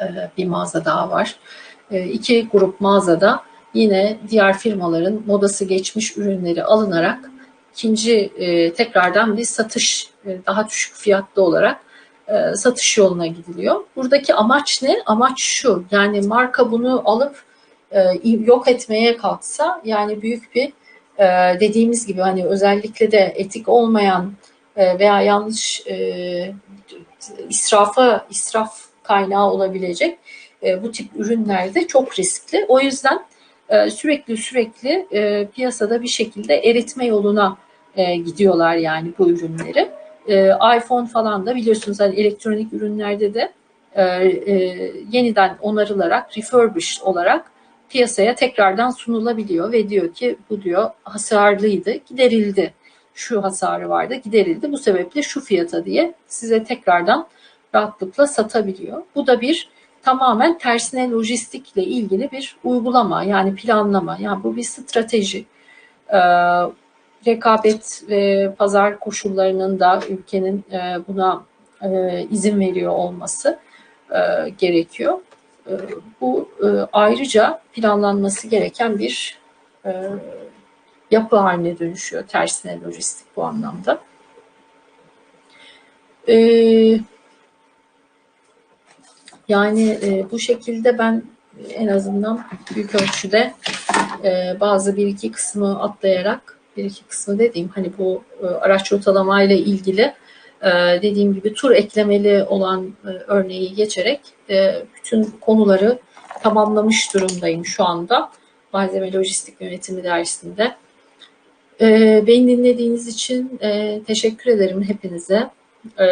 e, bir mağaza daha var. E, iki grup mağazada yine diğer firmaların modası geçmiş ürünleri alınarak ikinci e, tekrardan bir satış daha düşük fiyatlı olarak satış yoluna gidiliyor. Buradaki amaç ne? Amaç şu yani marka bunu alıp yok etmeye kalksa yani büyük bir dediğimiz gibi hani özellikle de etik olmayan veya yanlış israfa israf kaynağı olabilecek e, bu tip ürünlerde çok riskli. O yüzden e, sürekli sürekli e, piyasada bir şekilde eritme yoluna e, gidiyorlar yani bu ürünleri. E, iPhone falan da biliyorsunuz hani elektronik ürünlerde de e, e, yeniden onarılarak, refurbished olarak piyasaya tekrardan sunulabiliyor ve diyor ki bu diyor hasarlıydı, giderildi. Şu hasarı vardı, giderildi. Bu sebeple şu fiyata diye size tekrardan rahatlıkla satabiliyor. Bu da bir tamamen tersine lojistikle ilgili bir uygulama yani planlama. Yani bu bir strateji. Ee, rekabet ve pazar koşullarının da ülkenin e, buna e, izin veriyor olması e, gerekiyor. E, bu e, ayrıca planlanması gereken bir e, yapı haline dönüşüyor. Tersine lojistik bu anlamda. E, yani e, bu şekilde ben en azından büyük ölçüde e, bazı bir iki kısmı atlayarak bir iki kısmı dediğim hani bu e, araç rotalama ile ilgili e, dediğim gibi tur eklemeli olan e, örneği geçerek e, bütün konuları tamamlamış durumdayım şu anda malzeme lojistik yönetimi dersinde. E, beni dinlediğiniz için e, teşekkür ederim hepinize e,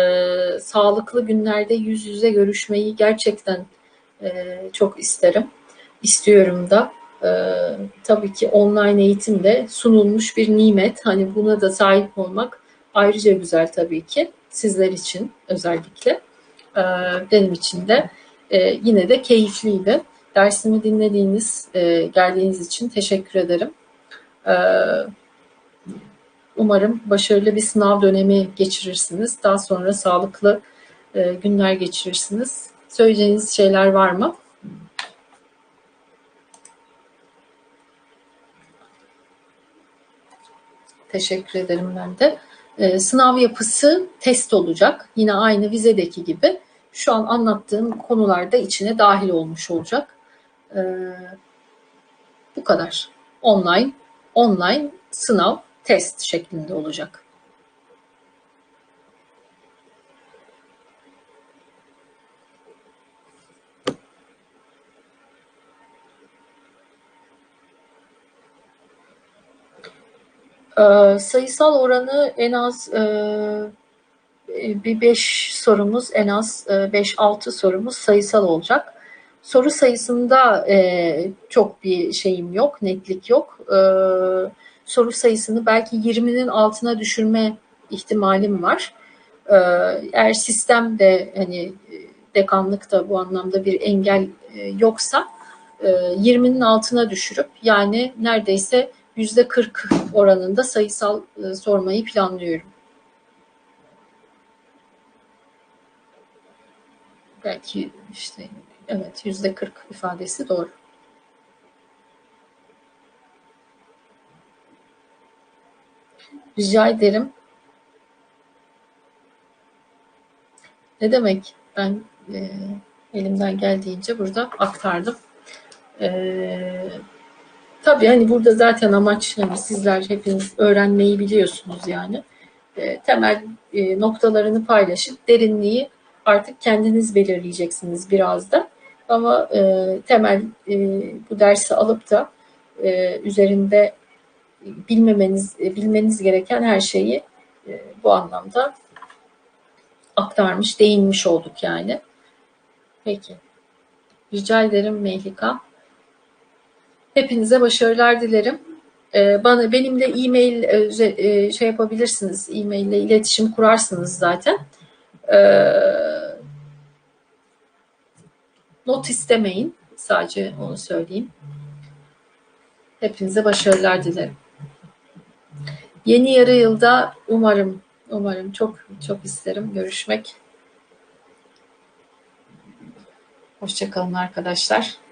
sağlıklı günlerde yüz yüze görüşmeyi gerçekten e, çok isterim. İstiyorum da. E, tabii ki online eğitim de sunulmuş bir nimet. Hani buna da sahip olmak ayrıca güzel tabii ki. Sizler için özellikle. E, benim için de e, yine de keyifliydi. Dersimi dinlediğiniz, e, geldiğiniz için teşekkür ederim. E, Umarım başarılı bir sınav dönemi geçirirsiniz. Daha sonra sağlıklı e, günler geçirirsiniz. Söyleyeceğiniz şeyler var mı? Teşekkür ederim ben de. E, sınav yapısı test olacak. Yine aynı vizedeki gibi. Şu an anlattığım konularda içine dahil olmuş olacak. E, bu kadar. Online, online sınav test şeklinde olacak. Ee, sayısal oranı en az e, bir 5 sorumuz en az 5-6 e, sorumuz sayısal olacak. Soru sayısında e, çok bir şeyim yok, netlik yok. E, soru sayısını belki 20'nin altına düşürme ihtimalim var. Ee, eğer sistemde hani dekanlıkta bu anlamda bir engel e, yoksa 20'nin e, altına düşürüp yani neredeyse %40 oranında sayısal e, sormayı planlıyorum. Belki işte evet %40 ifadesi doğru. Rica ederim. Ne demek? Ben e, elimden geldiğince burada aktardım. E, tabii hani burada zaten amaç hani sizler hepiniz öğrenmeyi biliyorsunuz yani. E, temel e, noktalarını paylaşıp derinliği artık kendiniz belirleyeceksiniz biraz da. Ama e, temel e, bu dersi alıp da e, üzerinde bilmemeniz, e, bilmeniz gereken her şeyi e, bu anlamda aktarmış, değinmiş olduk yani. Peki. Rica ederim Mehlika. Hepinize başarılar dilerim. E, bana benimle e-mail şey yapabilirsiniz. E-mail ile iletişim kurarsınız zaten. not istemeyin. Sadece onu söyleyeyim. Hepinize başarılar dilerim. Yeni yarı yılda umarım, umarım çok çok isterim görüşmek. Hoşçakalın arkadaşlar.